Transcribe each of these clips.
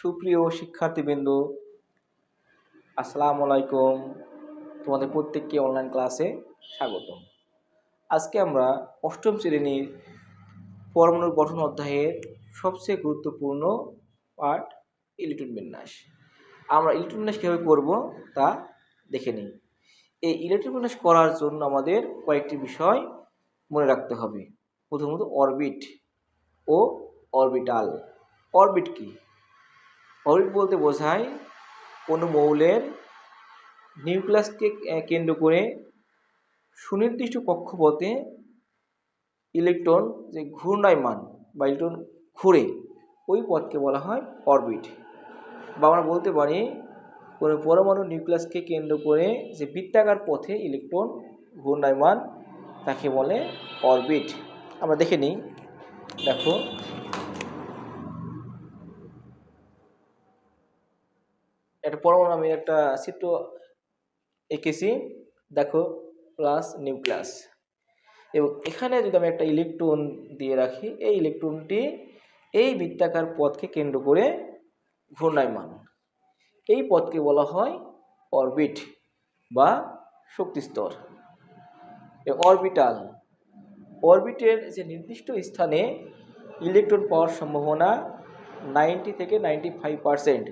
সুপ্রিয় শিক্ষার্থীবৃন্দ, আসসালামু আলাইকুম। তোমাদের প্রত্যেককে অনলাইন ক্লাসে স্বাগতম। আজকে আমরা অষ্টম শ্রেণির পরমাণুর গঠন অধ্যায়ের সবচেয়ে গুরুত্বপূর্ণ পাঠ ইলেকট্রন বিন্যাস। আমরা ইলেকট্রন বিন্যাস কীভাবে করব তা দেখে নিই। এই ইলেকট্রন বিন্যাস করার জন্য আমাদের কয়েকটি বিষয় মনে রাখতে হবে। প্রথমত অরবিট ও অরবিটাল অরবিট কি? অরবিট বলতে বোঝায় কোনো মৌলের নিউক্লিয়াসকে কেন্দ্র করে সুনির্দিষ্ট কক্ষপথে ইলেকট্রন, যে ঘূর্ণায়মান বা ইলেকট্রন ঘুরে ওই পথকে বলা হয় অরবিট বা আমরা বলতে পারি কোনো পরমাণু নিউক্লিয়াসকে কেন্দ্র করে যে বৃত্তাকার পথে ইলেকট্রন ঘূর্ণায়মান তাকে বলে অরবিট। আমরা দেখে নিই। দেখো। পরমাণু আমি একটা চিত্র এঁকেছি দেখো প্লাস নিউক্লিয়াস এবং এখানে যদি আমি একটা ইলেকট্রন দিয়ে রাখি, এই ইলেকট্রনটি এই বৃত্তাকার পথকে কেন্দ্র করে ঘূর্ণায়মান। এই পথকে বলা হয় অরবিট বা শক্তিস্তর অরবিটাল অরবিটের যে নির্দিষ্ট স্থানে ইলেকট্রন পাওয়ার সম্ভাবনা নাইনটি থেকে নাইনটি ফাইভ পারসেন্ট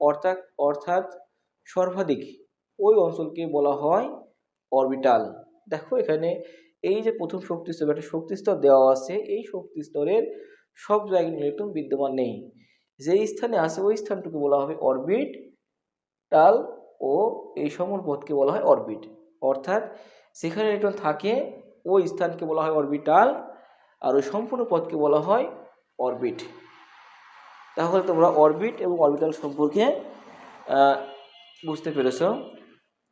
অর্থাৎ অর্থাৎ সর্বাধিক ওই অঞ্চলকে বলা হয় অরবিটাল। দেখো এখানে এই যে প্রথম শক্তি স্তর, একটা শক্তি স্তর দেওয়া আছে, এই শক্তি স্তরের সব জায়গায় ইলেকট্রন বিদ্যমান নেই। যেই স্থানে আছে ওই স্থানটুকু বলা হবে অরবিট টাল ও এই সমর পথকে বলা হয় অরবিট। অর্থাৎ যেখানে ইলেকট্রন থাকে, ওই স্থানকে বলা হয় অরবিটাল আর ওই সম্পূর্ণ পথকে বলা হয় অরবিট। তাহলে তোমরা অরবিট এবং অরবিটাল সম্পর্কে বুঝতে পেরেছ।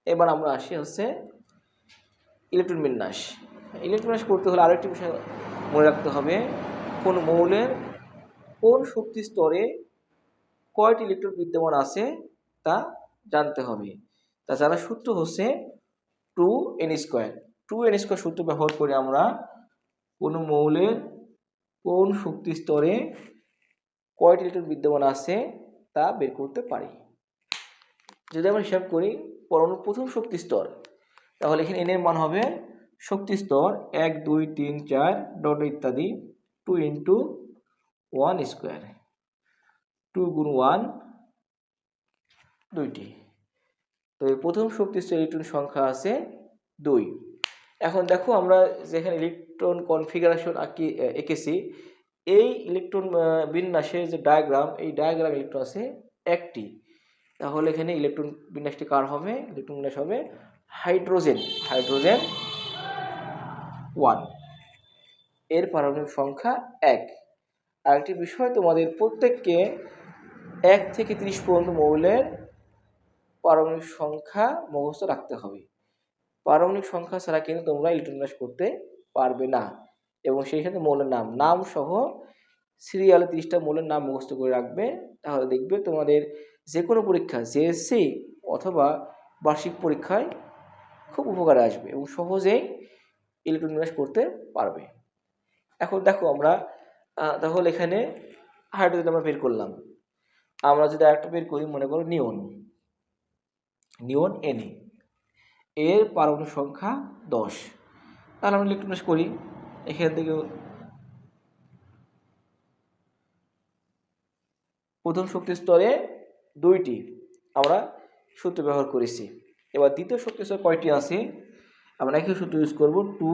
এবার আমরা আসি হচ্ছে ইলেকট্রন বিন্যাস। ইলেকট্রন বিন্যাস করতে হলে আরেকটি বিষয় মনে রাখতে হবে। কোন মৌলের কোন শক্তি স্তরে কয়টি ইলেকট্রন বিদ্যমান আছে তা জানতে হবে। তাছাড়া সূত্র হচ্ছে two n square two n square সূত্র ব্যবহার করে আমরা কোনো মৌলের কোন শক্তি স্তরে কয়টি ইলেকট্রন বিদ্যমান আছে তা বের করতে পারি। যদি আমরা হিসাব করি পরমাণুর প্রথম শক্তি স্তর, তাহলে এখানে এনের মান হবে শক্তি স্তর এক, দুই, তিন, চার, ডট ইত্যাদি two into one square two গুণ ওয়ান দুইটি। তো এই প্রথম শক্তি স্তর ইলেকট্রন সংখ্যা আছে দুই। এখন দেখো আমরা যেখানে ইলেকট্রন কনফিগারেশন আঁকি এঁকেছি এই ইলেকট্রন বিন্যাসের যে ডায়াগ্রাম এই ডায়াগ্রাম ইলেকট্রন আছে একটি। তাহলে এখানে ইলেকট্রন বিন্যাসটি কার হবে? ইলেকট্রন বিন্যাস হবে হাইড্রোজেন হাইড্রোজেন ওয়ানের পারমাণবিক সংখ্যা এক। আরেকটি বিষয়, তোমাদের প্রত্যেককে এক থেকে তিরিশ পর্যন্ত মৌলের পারমাণবিক সংখ্যা মুখস্থ রাখতে হবে। পারমাণবিক সংখ্যা ছাড়া কিন্তু তোমরা ইলেকট্রন বিন্যাস করতে পারবে না। এবং সেই সাথে মৌলের নাম। নাম সহ সিরিয়ালে তিরিশটা মৌলের নাম মুখস্থ করে রাখবে। তাহলে দেখবে তোমাদের যে কোনো পরীক্ষা জেএসসি অথবা বার্ষিক পরীক্ষায় খুব উপকারে আসবে এবং সহজেই ইলেকট্রন বিন্যাস করতে পারবে। এখন দেখো আমরা তাহলে এখানে হাইড্রোজেন আমরা বের করলাম। আমরা যদি আরেকটা বের করি, মনে করো নিয়ন। নিয়ন এনে এর পারমাণবিক সংখ্যা দশ। তাহলে আমরা ইলেকট্রন বিন্যাস করি। এখান থেকে প্রথম শক্তি স্তরে দুইটি আমরা সূত্র ব্যবহার করেছি। এবার দ্বিতীয় শক্তি স্তর কয়টি আছে? আমরা একই সূত্র ইউজ করব two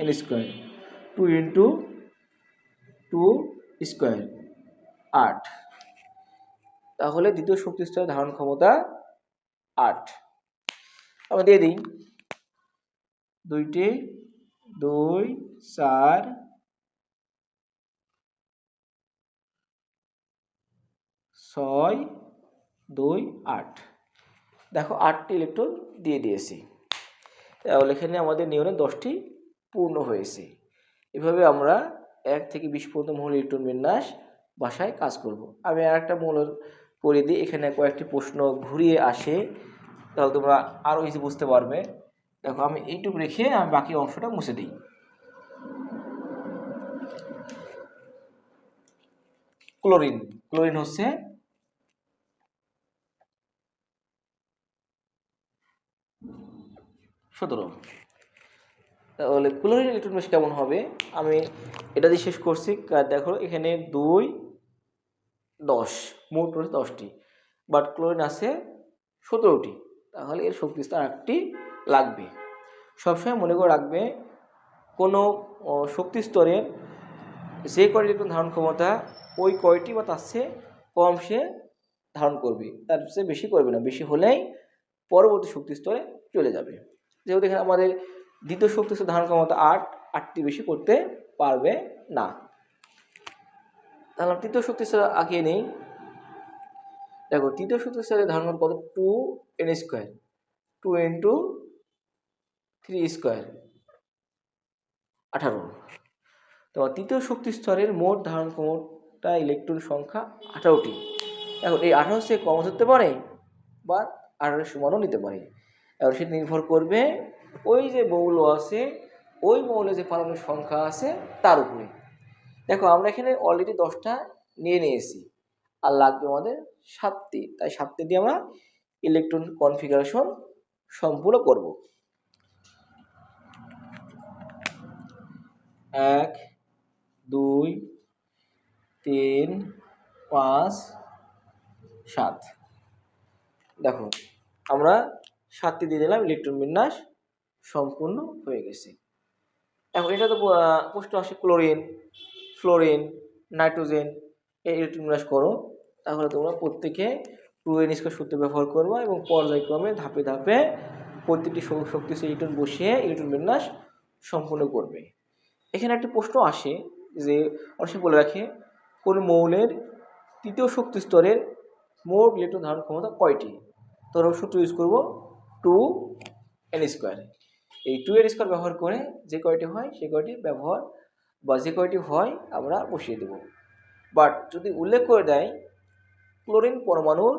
n square two into two square আট। তাহলে দ্বিতীয় শক্তি স্তরের ধারণ ক্ষমতা আট। আমরা দিয়ে দিই। দুইটি দুই, চার। ছয়, দুই, আট। দেখো, আটটি ইলেকট্রন দিয়ে দিয়েছি। তাহলে এখানে আমাদের নিয়নে দশটি পূর্ণ হয়েছে। এভাবে আমরা এক থেকে বিশ পর্যন্ত মূল ইলেকট্রন বিন্যাস বাসায় কাজ করব। আমি আর একটা মূল করে দিই। এখানে কয়েকটি প্রশ্ন ঘুরিয়ে আসে। তাহলে তোমরা আরও ইজি বুঝতে পারবে। দেখো, আমি এইটুকু রেখে আমি বাকি অংশটা মুছে দিই। ক্লোরিন ক্লোরিন হচ্ছে সতেরো। তাহলে ক্লোরিন ইলেকট্রন বেশ কেমন হবে? আমি এটা দিয়ে শেষ করছি। দেখো, এখানে দুই, দশ, মোট রয়েছে দশটি। বাট ক্লোরিন আছে সতেরোটি। তাহলে এর শক্তি স্থান একটি লাগবে। সবসময় মনে করে রাখবে, কোনো শক্তি স্তরের যে কয়টি ইলেকট্রন ধারণ ক্ষমতা, ওই কয়টি বা তার চেয়ে কম সে ধারণ করবে, তার চেয়ে বেশি করবে না। বেশি হলেই পরবর্তী শক্তি স্তরে চলে যাবে। যেহেতু এখানে আমাদের দ্বিতীয় শক্তি স্তর ধারণ ক্ষমতা আট, আটটি বেশি করতে পারবে না। তাহলে তৃতীয় শক্তি স্তর আঁকিয়ে নেই। দেখো, তৃতীয় শক্তি স্তরের ধারণ কত? Two n square two into three square, আঠারো। তো তৃতীয় শক্তি স্তরের মোট ধারণ ক্ষমতা ইলেকট্রন সংখ্যা আঠারোটি। এখন এই আঠারো সে কম ধরতে পারে বা আঠারোর সমানও নিতে পারে। এবার সেটা নির্ভর করবে ওই যে মৌল আছে, ওই মৌলে যে পারমাণবিক সংখ্যা আছে তার উপরে। দেখো আমরা এখানে অলরেডি দশটা নিয়ে নিয়েছি। আর লাগবে আমাদের সাতটি। তাই সাতটি দিয়ে আমরা ইলেকট্রন কনফিগারেশন সম্পূর্ণ করব। এক, দুই, তিন, পাঁচ, সাত। দেখো, আমরা সাতটি দিয়ে দিলাম, ইলেকট্রন বিন্যাস সম্পূর্ণ হয়ে গেছে। এখন এটা তো প্রশ্ন আসে, ক্লোরিন, ফ্লোরিন, নাইট্রোজেন, এই ইলেকট্রন বিন্যাস করো। তাহলে তোমরা প্রত্যেকে টু এন সূত্র ব্যবহার করবা এবং পর্যায়ক্রমে ধাপে ধাপে প্রত্যেকটি শ- শক্তিশালী ইলেকট্রন বসিয়ে ইলেকট্রন বিন্যাস সম্পূর্ণ করবে। এখানে একটি প্রশ্ন আসে যে অনেক বলে রাখে, কোন মৌলের তৃতীয় শক্তি স্তরের মোট ইলেকট্রন ধারণ ক্ষমতা কয়টি? তো আমরা সূত্র ইউজ করব টু এন স্কোয়ার এই টু এন স্কোয়ার ব্যবহার করে যে কয়টি হয়, সে কয়টি ব্যবহার বা যে কয়টি হয় আমরা বসিয়ে দেব। বাট যদি উল্লেখ করে দেয়, ক্লোরিন পরমাণুর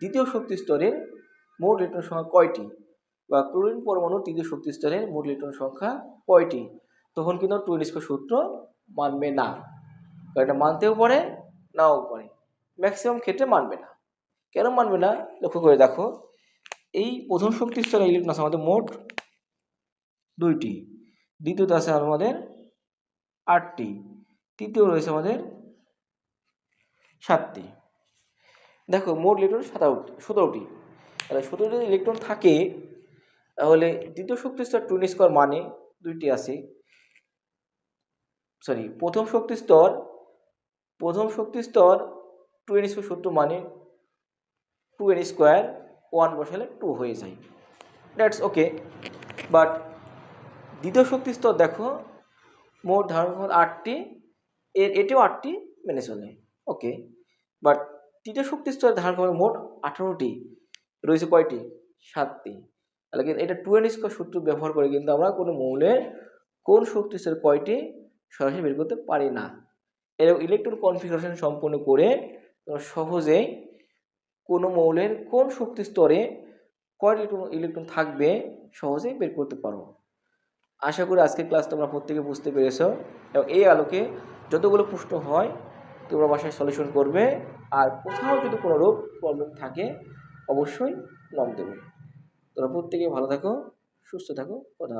দ্বিতীয় শক্তি স্তরের মোট ইলেকট্রন সংখ্যা কয়টি? বা ক্লোরিন পরমাণুর তৃতীয় শক্তি স্তরের মোট ইলেকট্রন সংখ্যা কয়টি? তখন কিন্তু টু এন স্কোয়ার সূত্র মানবে না। কারণ এটা মানতেও পারে, নাও পারে। ম্যাক্সিমাম ক্ষেত্রে মানবে না। কেন মানবে না? লক্ষ্য করে দেখো। এই প্রথম শক্তি স্তরে ইলেকট্রন আছে আমাদের মোট দুইটি। দ্বিতীয়তে আছে আমাদের আটটি। তৃতীয় রয়েছে আমাদের সাতটি। দেখো, মোট ইলেকট্রন সাতারোটি, সতেরোটি। তাহলে সতেরোটি ইলেকট্রন থাকে, তাহলে দ্বিতীয় শক্তি স্তর টু স্কোয়ার মানে দুইটি আছে। সরি, প্রথম শক্তি স্তর, প্রথম শক্তি স্তর টু এন স্কোয়ার সূত্র মানে টু এন স্কোয়ার ওয়ান বসালে টু হয়ে যায়। দ্যাটস ওকে বাট দ্বিতীয় শক্তি স্তর দেখো, মোট ধারণ আটটি, এর এটিও আটটি মেনে চলে। ওকে বাট তৃতীয় শক্তি স্তর ধারণ ক্ষমতা মোট আঠারোটি, রয়েছে কয়টি? সাতটি। তাহলে কিন্তু এটা টু এন স্কোয়ার সূত্র ব্যবহার করে কিন্তু আমরা কোনো মৌলের কোন শক্তি স্তর কয়টি সরাসরি বের করতে পারি না। এরকম ইলেকট্রন কনফিগারেশন সম্পূর্ণ করে তোমরা সহজেই কোনো মৌলের কোন শক্তি স্তরে কয় ইলেকট্রন ইলেকট্রন থাকবে সহজেই বের করতে পারো। আশা করি আজকের ক্লাস তোমরা প্রত্যেকে বুঝতে পেরেছ এবং এই আলোকে যতগুলো প্রশ্ন হয় তোমরা বাসায় সলিউশন করবে। আর কোথাও যদি কোনো রোগ প্রবলেম থাকে, অবশ্যই নক দেবে। তোমরা প্রত্যেকে ভালো থাকো, সুস্থ থাকো কথা